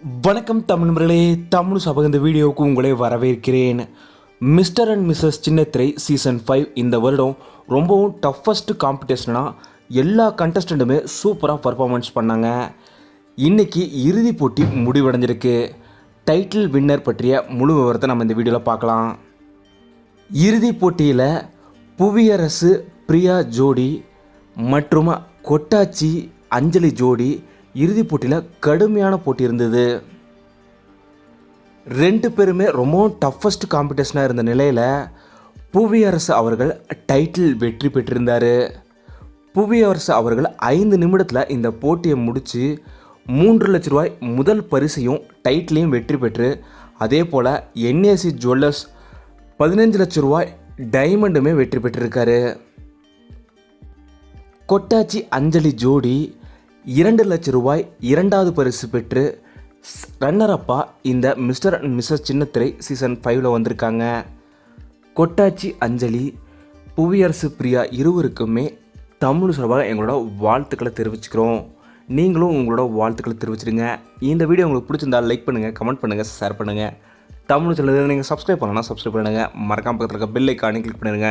வணக்கம் தமிழ்மர்களே தமிழ் சபக இந்த வீடியோவுக்கு உங்களை வரவேற்கிறேன். Mister and missus Chinnathirai season five இந்த வருடம் ரொம்பவும் டஃபஸ்ட் காம்படிஷனாக எல்லா கண்டஸ்டண்ட்டுமே சூப்பராக பர்ஃபார்மன்ஸ் பண்ணாங்க. இன்னைக்கு இறுதிப் போட்டி முடிவடைஞ்சிருக்கு. டைட்டில் வின்னர் பற்றிய முழு விவரத்தை நம்ம இந்த வீடியோவில் பார்க்கலாம். இறுதிப் போட்டியில் புவியரசு பிரியா ஜோடி மற்றும் கொட்டாச்சி அஞ்சலி ஜோடி இறுதிப் போட்டியில் கடுமையான போட்டி இருந்தது. ரெண்டு பேருமே ரொம்பவும் டஃபஸ்ட் காம்படிஷனாக இருந்த நிலையில் புவியரசு அவர்கள் டைட்டில் வெற்றி பெற்றிருந்தார். புவியரசு அவர்கள் ஐந்து நிமிடத்தில் இந்த போட்டியை முடித்து மூன்று லட்ச ரூபாய் முதல் பரிசையும் டைட்டிலையும் வெற்றி பெற்று அதே போல் என்ஏசி ஜுவல்லர்ஸ் பதினஞ்சு லட்ச ரூபாய் டைமண்டுமே வெற்றி பெற்றிருக்காரு. கொட்டாச்சி அஞ்சலி ஜோடி இரண்டு லட்ச ரூபாய் இரண்டாவது பரிசு பெற்று ரன்னர் அப்பா இந்த mister and missus Chinnathirai season ஃபைவ்ல வந்திருக்காங்க. கொட்டாச்சி அஞ்சலி புவியரசு பிரியா இருவருக்குமே தமிழ் சார்பாக எங்களோட வாழ்த்துக்களை தெரிவிச்சுக்கிறோம். நீங்களும் உங்களோட வாழ்த்துக்களை தெரிவிச்சிடுங்க. இந்த வீடியோ உங்களுக்கு பிடிச்சிருந்தா லைக் பண்ணுங்கள் கமெண்ட் பண்ணுங்கள் ஷேர் பண்ணுங்கள் தமிழ் சொல்லுறது நீங்கள் சப்ஸ்கிரைப் பண்ணலாம் சப்ஸ்கிரைப் பண்ணுங்கள் மறக்காம பக்கத்தில் இருக்க பெல் ஐக்கானே கிளிக் பண்ணிடுங்க.